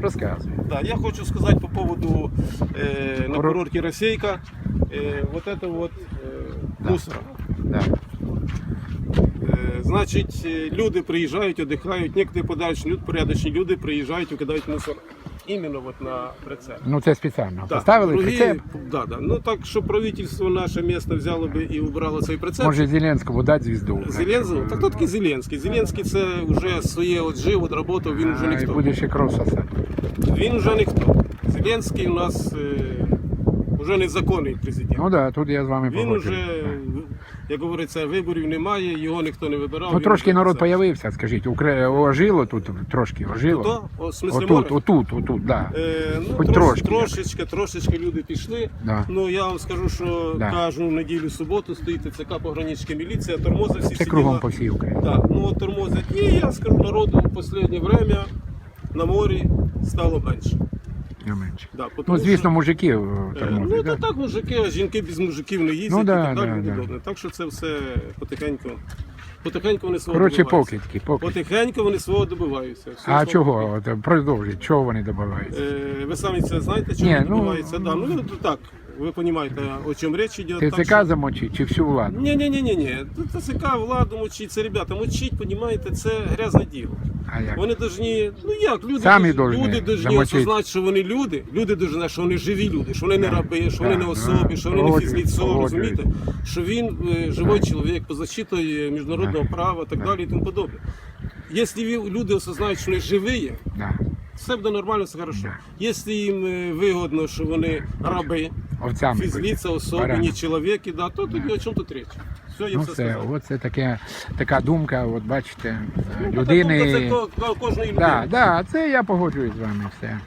Розказуй. Да, я хочу сказать по поводу э, на Курорт. курорте Росейка. Э, вот это вот э, Да. мусор. Да. Е, Значить, е, люди приїжджають, віддихають, некоторі подальші люди, порядочні люди приїжджають, викидають мусор іменно от на прицеп. Ну це спеціально. Да. Поставили Другі- прицеп. Да, да. Ну так, що правительство наше місто взяло би і убрало цей прицеп. Може Зеленському дати звізду. Зеленський? Так хто такий Зеленський? Зеленський це вже своє от жив, от работав, він вже А, і ніхто. буде ще кров сосати. Він вже ніхто. Зеленський у нас е, вже незаконний президент. Ну так, да, тут я з вами Він вже, як говориться, виборів немає, його ніхто не вибирав. Ну трошки народ появився, скажіть, ожило тут трошки, ожило. Отут, отут, отут, да. Е, ну, Хоч трошки, трошечки, трошечки люди пішли. Да. Ну я вам скажу, що Да. кожну неділю суботу стоїть ТЦК погранична міліція, тормозить всі Це кругом по всій Україні. Так, ну тормозять. І я скажу народу в останнє время на морі стало менше. Не менше. Да, Ну, тому звісно, що, мужики е, тормозять, Ну, да? то так мужики, а жінки без мужиків не їздять Ну, да, і так далі. да, да. Так що це все потихеньку. Потихеньку вони свого Коротше, добиваються. покидьки, покидьки. Потихеньку вони свого добиваються. Все, А свого. чого? От, продовжіть, чого вони добиваються? Е, Ви самі це знаєте, чому Ні, ну, відбувається? Да, ну то так, ви розумієте, о чому річ йде. ТЦК замочить чи всю владу? Ні, ні, ні, ні, ні. ТЦК владу мочить, це ребята, мочить, розумієте, це грязне діло. А як? Вони должні, ну як, люди, Самі должні люди замочить. осознати, що вони люди, люди знати, що вони живі люди, що вони не раби, що вони не особи, що вони не фізліцо, розумієте? Що він е, живий чоловік, поза защитою міжнародного права, так Да. далі і тому подобне. Якщо люди осознають, що вони живі. Все буде нормально, все хорошо. Якщо їм е, вигодно, що вони раби, Овцями. фізліця, особи, Барани. чоловіки, да, то тоді о чому тут річ? Все, я Ну все сказав. оце таке, така думка, от бачите, Ну, людини. Це то- то кожної людини. Да, да, це я погоджуюсь з вами все.